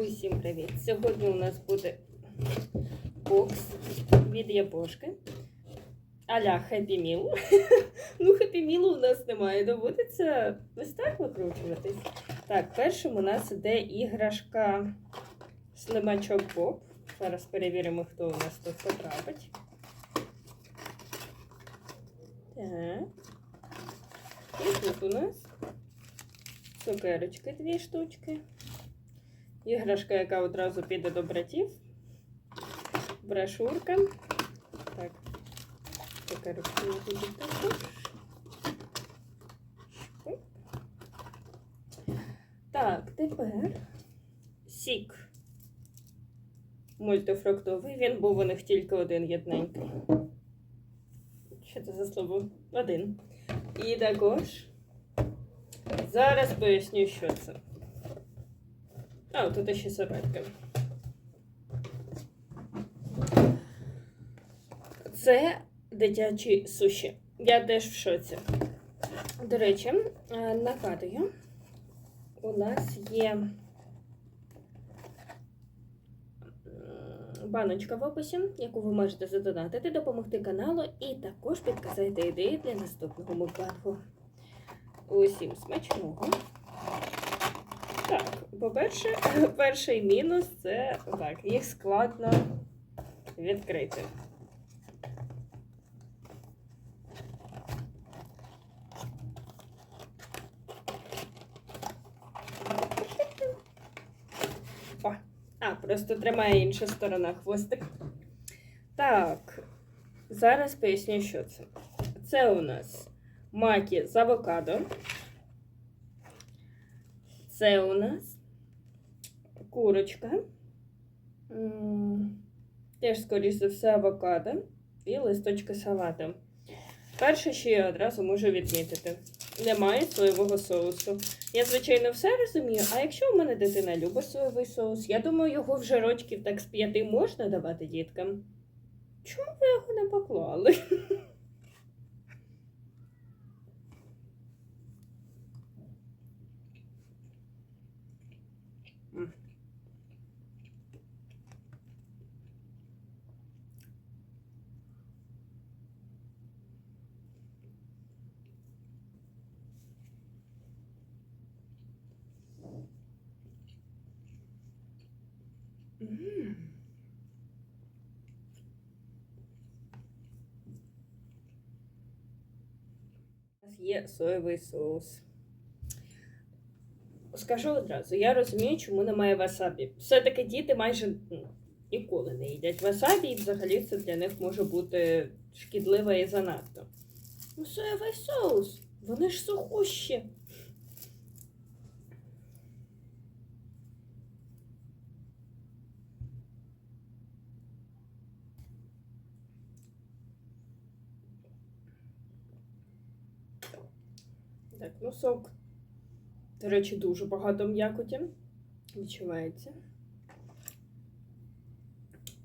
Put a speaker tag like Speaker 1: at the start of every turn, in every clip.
Speaker 1: Усім привіт! Сьогодні у нас буде бокс від Япошки. Аля Happy Meal. ну, Happy Meal у нас немає. Доводиться ось так викручуватись. Так, першим у нас іде іграшка Слимачок Боб. Зараз перевіримо, хто у нас тут потрапить. Так. І тут у нас цукерочки дві штучки. Іграшка, яка одразу піде до братів. Брошурка. Так. Будуть також. Так, тепер сік. Мультифруктовий. Він був у них тільки один єдненький. Що це за слово? Один. І також. Зараз поясню, що це. А, тут ще серветка. Це дитячі суші. Я теж в шоці. До речі, е, нагадую, у нас є баночка в описі, яку ви можете задонатити, допомогти каналу і також підказати ідеї для наступного мукбангу. Усім смачного. Так, по-перше, перший мінус це так, їх складно відкрити. О, а, просто тримає інша сторона хвостик. Так, зараз поясню, що це. Це у нас макі з авокадо. Це у нас курочка. Теж, скоріш за все, авокадо і листочки салату. Перше, що я одразу можу відмітити, немає соєвого соусу. Я, звичайно, все розумію, а якщо у мене дитина любить соєвий соус, я думаю, його вже рочків так з п'яти можна давати діткам. Чому ви його не поклали? М. У нас є соєвий соус. Скажу одразу, я розумію, чому немає васабі. Все-таки діти майже ну, ніколи не їдять васабі, і взагалі це для них може бути шкідливо і занадто. Ну, соєвий соус, вони ж сухущі. Так, ну сок. До речі, дуже багато м'якоті. Відчувається.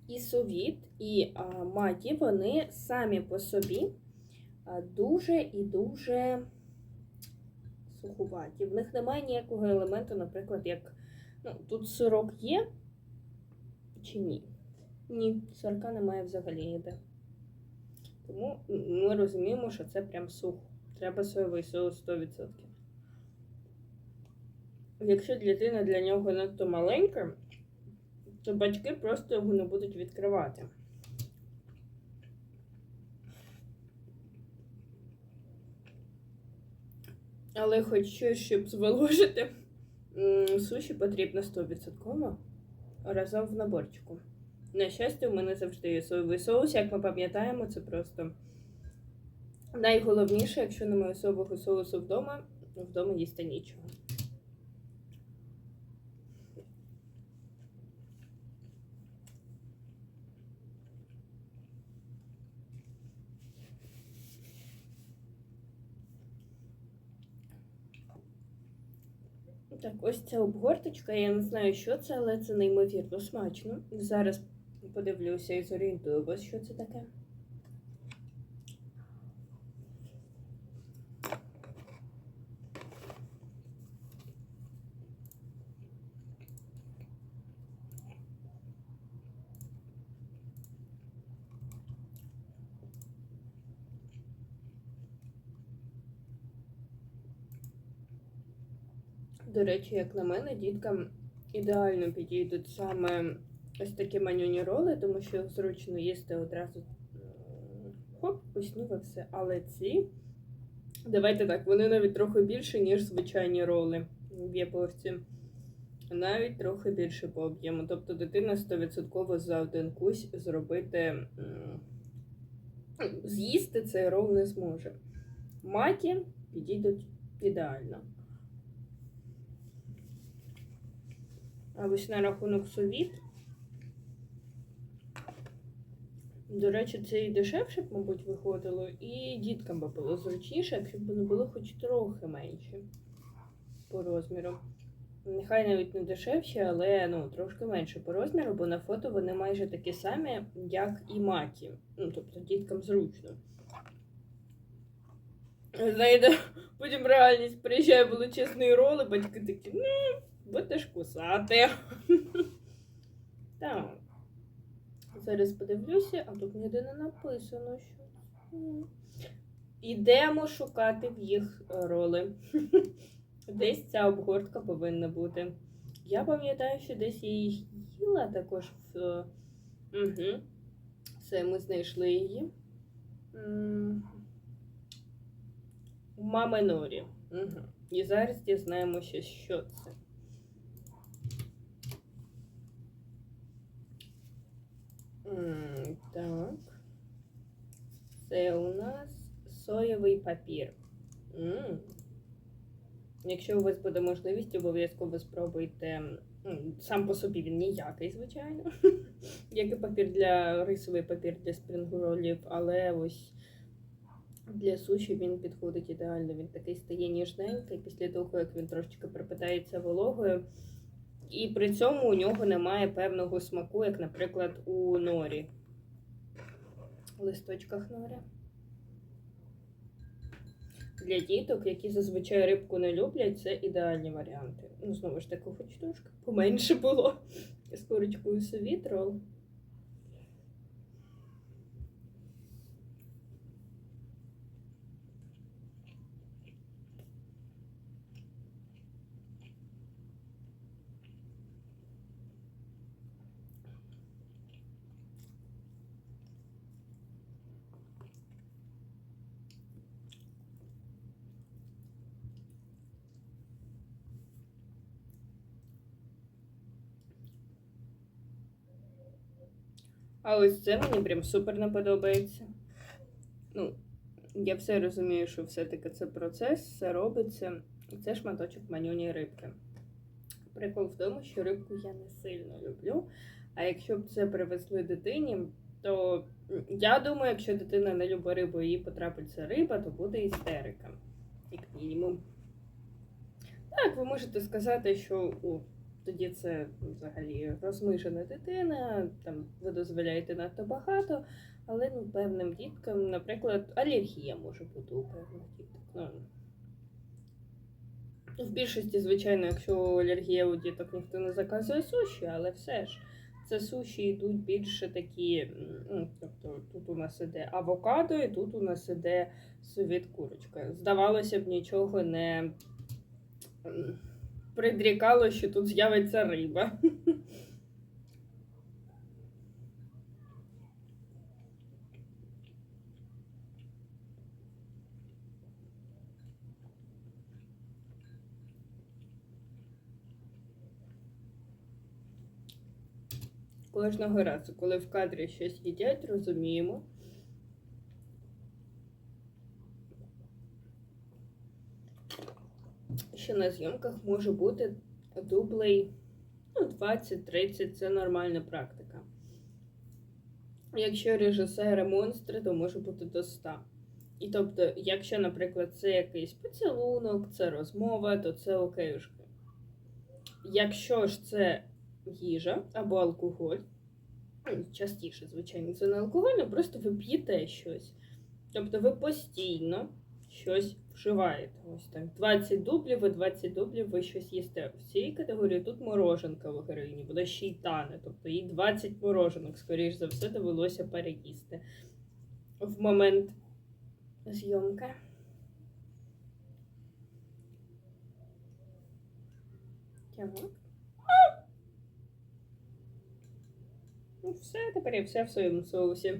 Speaker 1: І совіт, і а, маті, вони самі по собі дуже і дуже сухуваті. В них немає ніякого елементу, наприклад, як ну, тут сирок є чи ні? Ні, сирка немає взагалі ніде. Тому ми розуміємо, що це прям сухо. Треба соєвий соус 100%. Якщо дитина для нього надто маленька, то батьки просто його не будуть відкривати. Але хоч щось, щоб зволожити, суші потрібно 100% разом в наборчику. На щастя, у мене завжди є соєвий соус, як ми пам'ятаємо, це просто найголовніше, якщо немає соєвого соусу вдома, вдома їсти нічого. Так, ось ця обгорточка. Я не знаю, що це, але це неймовірно смачно. Зараз подивлюся і зорієнтую вас, що це таке. До речі, як на мене, діткам ідеально підійдуть саме ось такі манюні роли, тому що зручно їсти одразу хоп, поснював все. Але ці, давайте так, вони навіть трохи більше, ніж звичайні роли в яповці. Навіть трохи більше по об'єму. Тобто дитина 100% за один кусь зробити, з'їсти цей рол не зможе. Макі підійдуть ідеально. А ось на рахунок совіт. До речі, це і дешевше б, мабуть, виходило, і діткам би було зручніше, якщо б вони були хоч трохи менші по розміру. Нехай навіть не дешевші, але ну, трошки менше по розміру, бо на фото вони майже такі самі, як і макі. Ну, тобто діткам зручно. Знаєте, потім реальність приїжджає величезний рол, і батьки такі, ну, будеш кусати. Так. Зараз подивлюся, а тут ніде не написано, що. Ідемо шукати в їх роли. Десь ця обгортка повинна бути. Я пам'ятаю, що десь я її їла також в. Угу. Все, ми знайшли її. М. У мами Угу. І зараз дізнаємося, що це. Так. Це у нас соєвий папір. М. Якщо у вас буде можливість, обов'язково спробуйте. Сам по собі він ніякий, звичайно. Як і папір для рисовий папір для спрингролів, але ось для суші він підходить ідеально. Він такий стає ніжненький після того, як він трошечки пропитається вологою. І при цьому у нього немає певного смаку, як, наприклад, у норі. У Листочках норі. Для діток, які зазвичай рибку не люблять, це ідеальні варіанти. Ну, знову ж таки, хоч трошки поменше було з курочкою совіт А ось це мені прям супер не подобається. Ну, я все розумію, що все-таки це процес, все робиться. Це шматочок манюні рибки. Прикол в тому, що рибку я не сильно люблю. А якщо б це привезли дитині, то я думаю, якщо дитина не любить рибу і їй потрапиться риба, то буде істерика. Як мінімум. Так, ви можете сказати, що о, тоді це взагалі розмижена дитина, там ви дозволяєте надто багато, але ну, певним діткам, наприклад, алергія може бути у певних діток. Ну, в більшості, звичайно, якщо алергія у діток ніхто не заказує суші, але все ж це суші йдуть більше такі. Тобто тут у нас іде авокадо, і тут у нас іде совіт курочка. Здавалося б, нічого не придрікало, що тут з'явиться риба. Кожного разу, коли в кадрі щось їдять, розуміємо. Що на зйомках може бути дублей ну, 20-30 це нормальна практика. Якщо режисери монстри, то може бути до 100. І тобто, якщо, наприклад, це якийсь поцілунок, це розмова, то це окейшки. Якщо ж це їжа або алкоголь, ну, частіше, звичайно, це не алкоголь, а просто ви п'єте щось. Тобто ви постійно щось вживаєте. Ось так. 20 дублів і 20 дублів ви щось їсте. В цій категорії тут мороженка в героїні, буде ще й тане. Тобто їй 20 мороженок, скоріш за все, довелося переїсти в момент зйомки. Ну, все, тепер я все в своєму соусі.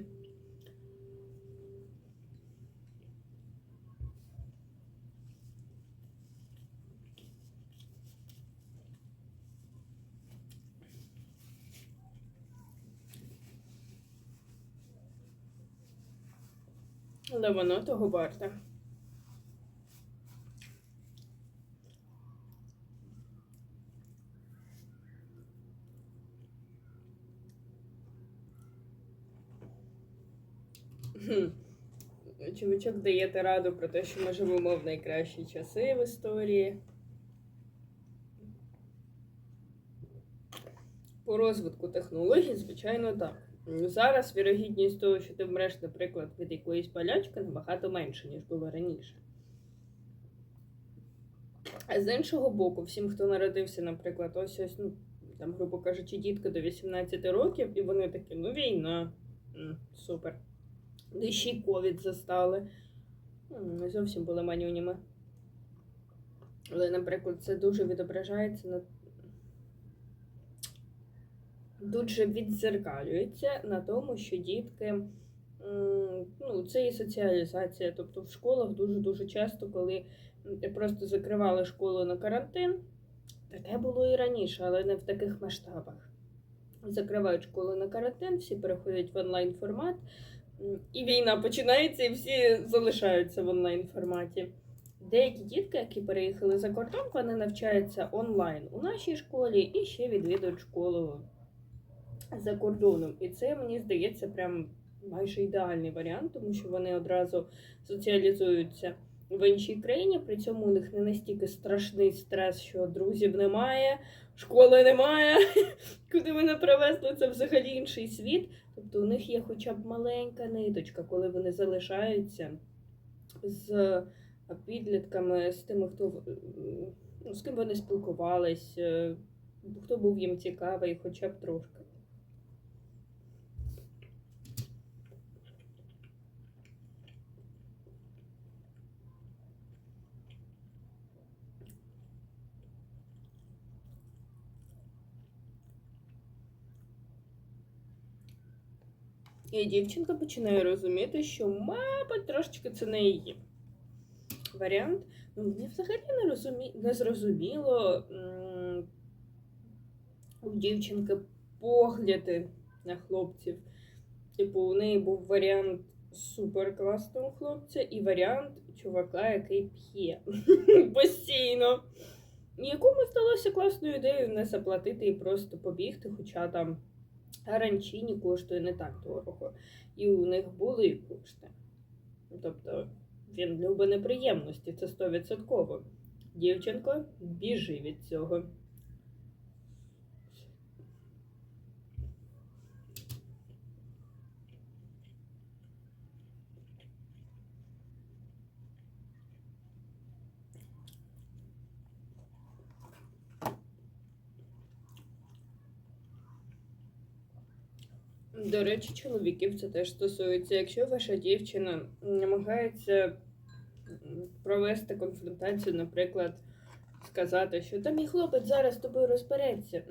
Speaker 1: Але воно того варте. Чувачок даєте раду про те, що ми живемо в найкращі часи в історії. По розвитку технологій, звичайно, так. Зараз вірогідність того, що ти вмреш, наприклад, від якоїсь палячки, набагато менше, ніж було раніше. А з іншого боку, всім, хто народився, наприклад, ось ось, ну, там, грубо кажучи, дітка до 18 років, і вони такі, ну, війна, супер. Да ще й ковід застали. Не зовсім були манюнями. Але, наприклад, це дуже відображається на. Дуже відзеркалюється на тому, що дітки. Ну, це і соціалізація. Тобто в школах дуже-дуже часто, коли просто закривали школу на карантин, таке було і раніше, але не в таких масштабах. Закривають школу на карантин, всі переходять в онлайн формат. І війна починається, і всі залишаються в онлайн форматі. Деякі дітки, які переїхали за кордон, вони навчаються онлайн у нашій школі і ще відвідують школу за кордоном. І це мені здається прям майже ідеальний варіант, тому що вони одразу соціалізуються в іншій країні. При цьому у них не настільки страшний стрес, що друзів немає, школи немає. Куди мене привезли, це взагалі інший світ. Тобто у них є хоча б маленька ниточка, коли вони залишаються з підлітками, з тими, хто ну, з ким вони спілкувались, е, хто був їм цікавий, хоча б трошки. І дівчинка починає розуміти, що, мабуть, трошечки це не її варіант. Ну, мені взагалі не, розумі... не зрозуміло у дівчинки погляди на хлопців. Типу, у неї був варіант супер класного хлопця і варіант чувака, який п'є постійно. Якому здалося класною ідеєю не заплатити і просто побігти, хоча там Аранчині коштує не так дорого. І у них були кошти. Тобто він любить неприємності, це стовідсотково. Дівчинко, біжи від цього. До речі, чоловіків це теж стосується. Якщо ваша дівчина намагається провести конфронтацію, наприклад, сказати, що там мій хлопець зараз з тобою розбереться.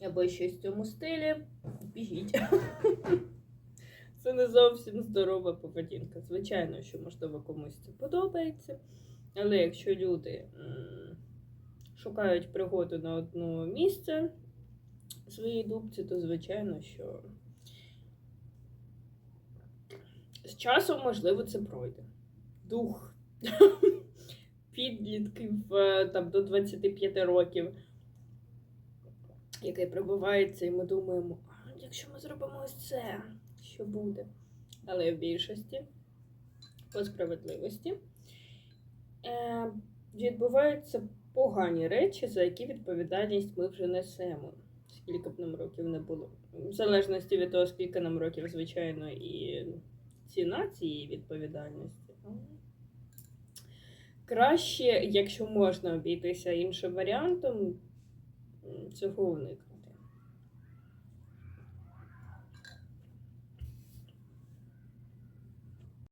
Speaker 1: Або щось в цьому стилі, біжіть. Це не зовсім здорова поведінка. Звичайно, що можливо комусь це подобається. Але якщо люди шукають пригоду на одно місце, своїй дубці, то звичайно, що з часом, можливо, це пройде. Дух підлітків е, там, до 25 років, який прибувається, і ми думаємо, а якщо ми зробимо ось це, що буде? Але в більшості, по справедливості, е, відбуваються погані речі, за які відповідальність ми вже несемо скільки б нам років не було. В залежності від того, скільки нам років, звичайно, і ціна цієї відповідальності. Краще, якщо можна обійтися іншим варіантом, цього уникнути.